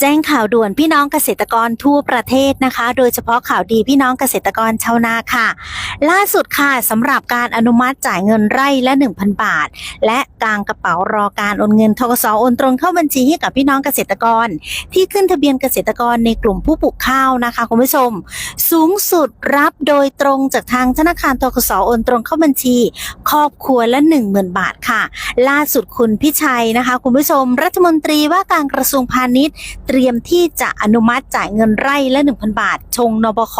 แจ้งข่าวด่วนพี่น้องเกษตรกรทั่วประเทศนะคะ โดยเฉพาะข่าวดีพี่น้องเกษตรกรชาวนาค่ะ ล่าสุดค่ะสำหรับการอนุมัติจ่ายเงินไร่ละ 1,000 บาท และกางกระเป๋ารอการโอนเงินทกสโอนตรงเข้าบัญชีให้กับพี่น้องเกษตรกร ที่ขึ้นทะเบียนเกษตรกรในกลุ่มผู้ปลูกข้าวนะคะคุณผู้ชม สูงสุดรับโดยตรงจากทางธนาคารทกสโอนตรงเข้าบัญชี ครอบครัวละ 10,000 บาทค่ะ ล่าสุดคุณพิชัยนะคะ คุณผู้ชม รัฐมนตรีว่าการกระทรวงพาณิชย์เตรียมที่จะอนุมัติจ่ายเงินไร่ละ 1,000 บาท ชงนบข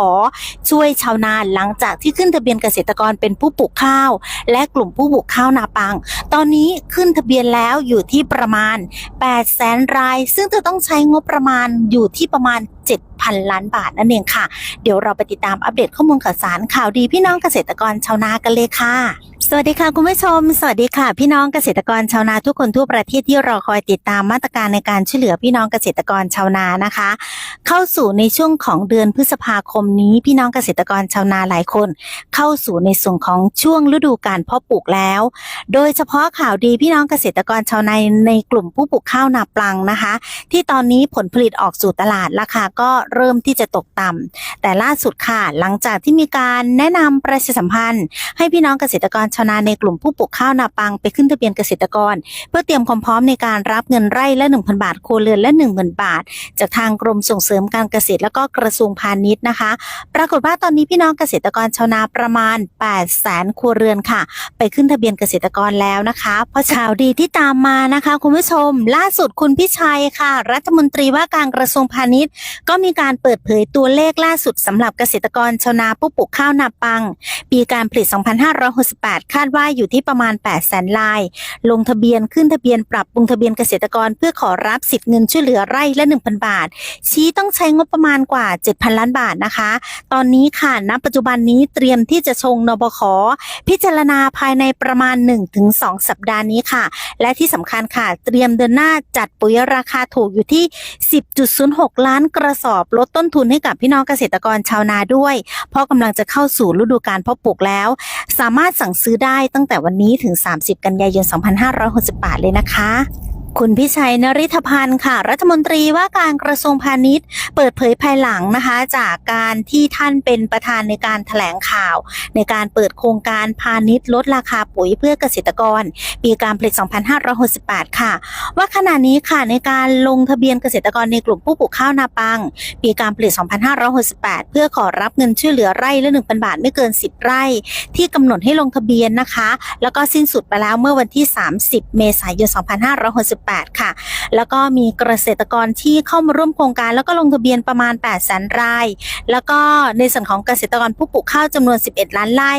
ช่วยชาวนาหลังจากที่ขึ้นทะเบียนเกษตรกรเป็นผู้ปลูกข้าว และกลุ่มผู้ปลูกข้าวนาปัง ตอนนี้ขึ้นทะเบียนแล้วอยู่ที่ประมาณ8แสนราย ซึ่งจะต้องใช้งบประมาณอยู่ที่ประมาณ7,000 ล้านบาทนั่นเองค่ะ เดี๋ยวเราไปติดตามอัปเดตข้อมูลข่าวสารข่าวดีพี่น้องเกษตรกรชาวนากันเลยค่ะสวัสดีค่ะคุณผู้ชม สวัสดีค่ะ พี่น้องเกษตรกรชาวนาทุกคนทั่วประเทศที่รอคอยติดตามมาตรการในการช่วยเหลือพี่น้องเกษตรกรชาวนานะคะ เข้าสู่ในช่วงของเดือนพฤษภาคมนี้พี่น้องเกษตรกรชาวนาหลายคน เข้าสู่ในส่วนของช่วงฤดูการเพาะปลูกแล้ว โดยเฉพาะข่าวดีพี่น้องเกษตรกรชาวนาในกลุ่มผู้ปลูกข้าวนาปลังนะคะ ที่ตอนนี้ผลผลิตออกสู่ตลาดราคาก็เริ่มที่จะตกต่ำแต่ล่าสุดค่ะหลังจากที่มีการแนะนำประชาสัมพันธ์ ให้พี่น้องเกษตรกรชาวนาในกลุ่มผู้ปลูกข้าวนาปังไปขึ้นทะเบียนเกษตรกร เพื่อเตรียมความพร้อมในการรับเงินไร่ละ 1,000 บาทครัวเรือนละ 10,000 บาท จากทางกรมส่งเสริมการเกษตรและก็กระทรวงพาณิชย์นะคะ ปรากฏว่าตอนนี้พี่น้องเกษตรกรชาวนาประมาณ8แสนครัวเรือนค่ะ ไปขึ้นทะเบียนเกษตรกรแล้วนะคะเพราะข่าวดีที่ตามมานะคะ คุณผู้ชม ล่าสุดคุณพิชัยค่ะ รัฐมนตรีว่าการกระทรวงพาณิชย์ก็มีการเปิดเผยตัวเลขล่าสุดสำหรับเกษตรกรชาวนาผู้ปลูกข้าวนาปัง ปีการผลิต 2568 คาดว่าอยู่ที่ประมาณ 8 แสนลาย ลงทะเบียนขึ้นทะเบียนปรับปรุงทะเบียนเกษตรกรเพื่อขอรับสิทธิ์เงินช่วยเหลือไร่ละ 1,000 บาท ชี้ต้องใช้งบประมาณกว่า 7,000 ล้านบาทนะคะ ตอนนี้ค่ะณปัจจุบันนี้เตรียมที่จะชงนบขพิจารณาภายในประมาณ 1-2 สัปดาห์นี้ค่ะ และที่สำคัญค่ะ เตรียมเดินหน้าจัดปุ๋ยราคาถูกอยู่ที่ 10.06 ล้านกระสอบลดต้นทุนให้กับพี่น้องเกษตรกรชาวนาด้วย เพราะกำลังจะเข้าสู่ฤดูการเพาะปลูกแล้ว สามารถสั่งซื้อได้ตั้งแต่วันนี้ถึง 30 กันยายน 2568 เลยนะคะ คุณพิชัยนริธพันธ์ค่ะ รัฐมนตรีว่าการกระทรวงพาณิชย์ เปิดเผยภายหลังนะคะ จากการที่ท่านเป็นประธานในการแถลงข่าว ในการเปิดโครงการพาณิชย์ ลดราคาปุ๋ยเพื่อเกษตรกร ปีการผลิต 2568 ค่ะ ว่าขณะนี้ค่ะในการลงทะเบียนเกษตรกรในกลุ่มผู้ปลูกข้าวนาปัง ปีการผลิต 2568 เพื่อขอรับเงินช่วยเหลือไร่ละ 1,000 บาทไม่เกิน 10 ไร่ ที่กำหนดให้ลงทะเบียนนะคะ แล้วก็สิ้นสุดไปแล้วเมื่อวันที่ 30 เมษายน 2568ค่ะ แล้วก็มีเกษตรกรที่เข้ามาร่วมโครงการ แล้วก็ลงทะเบียนประมาณ8แสนราย แล้วก็ในส่วนของเกษตรกรผู้ปลูกข้าวจำนวน 11 ล้านไร่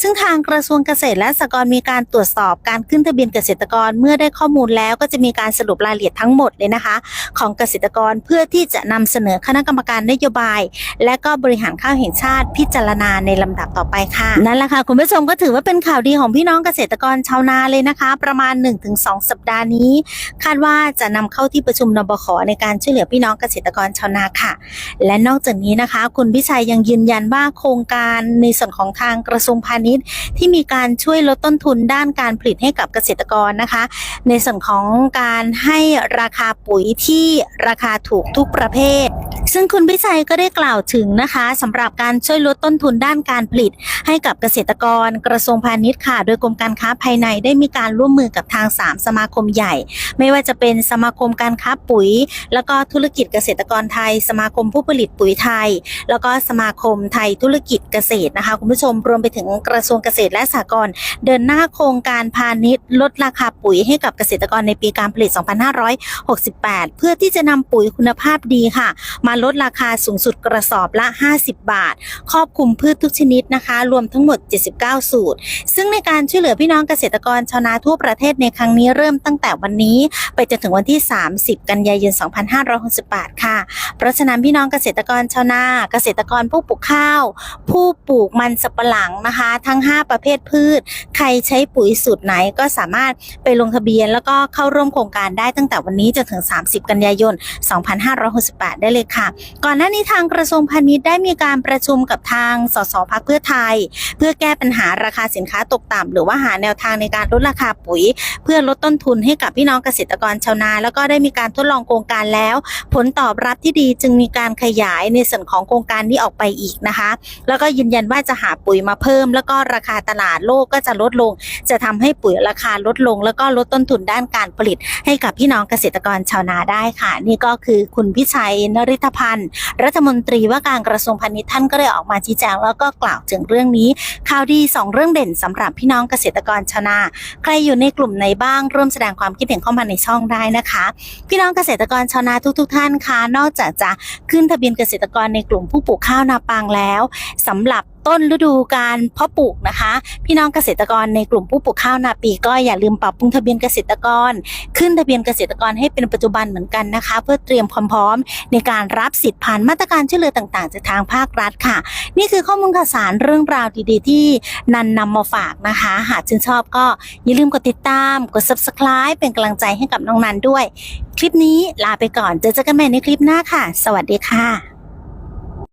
ซึ่งทางกระทรวงเกษตรและสหกรณ์มีการตรวจสอบการขึ้นทะเบียนเกษตรกรเมื่อได้ข้อมูลแล้วก็จะมีการสรุปรายละเอียดทั้งหมดเลยนะคะ ของเกษตรกรเพื่อที่จะนำเสนอคณะกรรมการนโยบาย และก็บริหารข้าวแห่งชาติพิจารณาในลำดับต่อไปค่ะนั่นแหละค่ะคุณผู้ชมก็ถือว่าเป็นข่าวดีของพี่น้องเกษตรกรชาวนาเลยนะคะ ประมาณ 1-2 สัปดาห์นี้คาดว่าจะนำเข้าที่ประชุมนบขในการช่วยเหลือพี่น้องเกษตรกรชาวนาค่ะ และนอกจากนี้นะคะ คุณพิชัยยังยืนยันว่าโครงการในส่วนของทางกระทรวงพาณิชย์ ที่มีการช่วยลดต้นทุนด้านการผลิตให้กับเกษตรกรนะคะ ในส่วนของการให้ราคาปุ๋ยที่ราคาถูกทุกประเภท ซึ่งคุณพิชัยก็ได้กล่าวถึงนะคะสำหรับการช่วยลดต้นทุนด้านการผลิต ให้กับเกษตรกรกระทรวงพาณิชย์ค่ะ โดยกรมการค้าภายในได้มีการร่วมมือกับทาง 3 สมาคมใหญ่ไม่ว่าจะเป็นสมาคมการค้าปุ๋ย แล้วก็ธุรกิจเกษตรกรไทย สมาคมผู้ผลิตปุ๋ยไทย แล้วก็สมาคมไทยธุรกิจเกษตรนะคะคุณผู้ชมรวมไปถึงกระทรวงเกษตรและสหกรณ์เดินหน้าโครงการพาณิชย์ลดราคาปุ๋ยให้กับเกษตรกรในปีการผลิต 2568 เพื่อที่จะนำปุ๋ยคุณภาพดีค่ะ มาลดราคาสูงสุดกระสอบละ 50 บาท ครอบคลุมพืชทุกชนิดนะคะ รวมทั้งหมด 79 สูตร ซึ่งในการช่วยเหลือพี่น้องเกษตรกรชาวนาทั่วประเทศในครั้งนี้เริ่มตั้งแต่วันนี้ไปจนถึงวันที่ 30 กันยายน 2568 ค่ะ เพราะฉะนั้นพี่น้องเกษตรกรชาวนา เกษตรกรผู้ปลูกข้าว ผู้ปลูกมันสับปะหลังนะคะ ทั้ง 5 ประเภทพืช ใครใช้ปุ๋ยสูตรไหนก็สามารถไปลงทะเบียน แล้วก็เข้าร่วมโครงการได้ตั้งแต่วันนี้จนถึง 30 กันยายน 2568 ได้เลยค่ะ ก่อนหน้านี้ทางกระทรวงพาณิชย์ได้มีการประชุมกับทางสสพักเพื่อไทย เพื่อแก้ปัญหาราคาสินค้าตกต่ำหรือว่าหาแนวทางในการลดราคาปุ๋ย เพื่อลดต้นทุนให้กับพี่น้องเกษตรกรชาวนา แล้วก็ได้มีการทดลองโครงการแล้ว ผลตอบรับที่ดีจึงมีการขยายในส่วนของโครงการนี้ออกไปอีกนะคะ แล้วก็ยืนยันว่าจะหาปุ๋ยมาเพิ่ม แล้วก็ราคาตลาดโลกก็จะลดลง จะทำให้ปุ๋ยราคาลดลง แล้วก็ลดต้นทุนด้านการผลิต ให้กับพี่น้องเกษตรกรชาวนาได้ค่ะ นี่ก็คือคุณพิชัยนริธพันธ์ รัฐมนตรีว่าการกระทรวงพาณิชย์ท่านก็ได้ออกมาชี้แจงแล้วก็กล่าวถึงเรื่องนี้ ข่าวดี 2 เรื่องเด่นสำหรับพี่น้องเกษตรกรชาวนา ใครอยู่ในกลุ่มไหนบ้างร่วมแสดงความคิดเห็นเข้ามาในช่องได้นะคะ พี่น้องเกษตรกรชาวนาทุกๆทท่านคะนอกจากจะขึ้นทะเบียนเกษตรกรในกลุ่มผู้ปลูกข้าวนาปังแล้วสำหรับ ต้นฤดูการเพาะปลูกนะคะ พี่น้องเกษตรกรในกลุ่มผู้ปลูกข้าวนาปีก็อย่าลืมปรับปรุงทะเบียนเกษตรกร ขึ้นทะเบียนเกษตรกรให้เป็นปัจจุบันเหมือนกันนะคะ เพื่อเตรียมความพร้อมในการรับสิทธิ์ผ่านมาตรการช่วยเหลือต่างๆ จากทางภาครัฐค่ะ นี่คือข้อมูลข่าวสารเรื่องราวดีๆ ที่นันนำมาฝากนะคะ หากชื่นชอบก็อย่าลืมกดติดตาม กด subscribe เป็นกำลังใจให้กับน้องนันด้วย คลิปนี้ลาไปก่อนเจอเจอกันใหม่ในคลิปหน้าค่ะ สวัสดีค่ะ